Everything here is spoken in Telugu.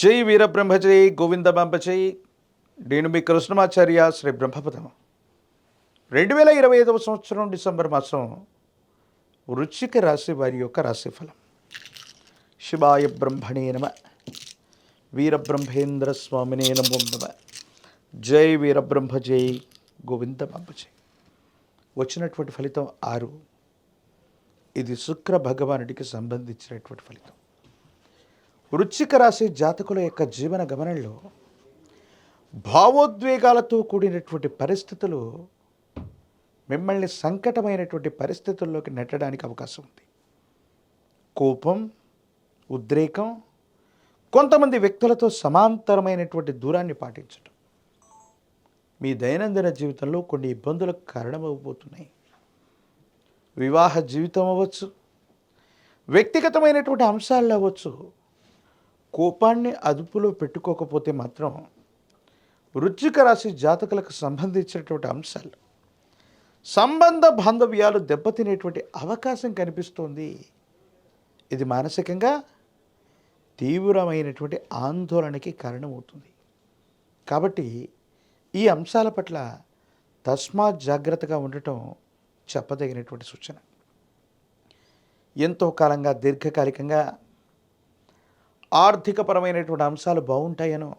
జై వీరబ్రహ్మజై గోవిందమాంబజై నేను మీ కృష్ణమాచార్య శ్రీ బ్రహ్మపదం రెండు వేల ఇరవై ఐదవ సంవత్సరం డిసెంబర్ మాసం వృచ్చిక రాశి వారి యొక్క రాశిఫలం. శివాయ బ్రహ్మణే నమ. వీరబ్రహ్మేంద్ర స్వామినే నమో నమ. జై వీరబ్రహ్మజై జై వచ్చినటువంటి ఫలితం ఆరు. ఇది శుక్ర భగవానుడికి సంబంధించినటువంటి ఫలితం. వృశ్చిక రాశి జాతకుల యొక్క జీవన గమనంలో భావోద్వేగాలతో కూడినటువంటి పరిస్థితులు మిమ్మల్ని సంకటమైనటువంటి పరిస్థితుల్లోకి నెట్టడానికి అవకాశం ఉంది. కోపం ఉద్రేకం కొంతమంది వ్యక్తులతో సమాంతరమైనటువంటి దూరాన్ని పాటించడం మీ దైనందిన జీవితంలో కొన్ని ఇబ్బందులకు కారణమవబోతున్నాయి వివాహ జీవితం అవ్వచ్చు వ్యక్తిగతమైనటువంటి అంశాలు అవ్వచ్చు కోపాన్ని అదుపులో పెట్టుకోకపోతే మాత్రం వృచ్చిక రాశి జాతకులకు సంబంధించినటువంటి అంశాలు సంబంధ బాంధవ్యాలు దెబ్బతినేటువంటి అవకాశం కనిపిస్తోంది. ఇది మానసికంగా తీవ్రమైనటువంటి ఆందోళనకి కారణమవుతుంది. కాబట్టి ఈ అంశాల పట్ల తస్మాత్ జాగ్రత్తగా ఉండటం చెప్పదగినటువంటి సూచన. ఎంతో కాలంగా దీర్ఘకాలికంగా ఆర్థికపరమైనటువంటి అంశాలు బాగుంటాయనో?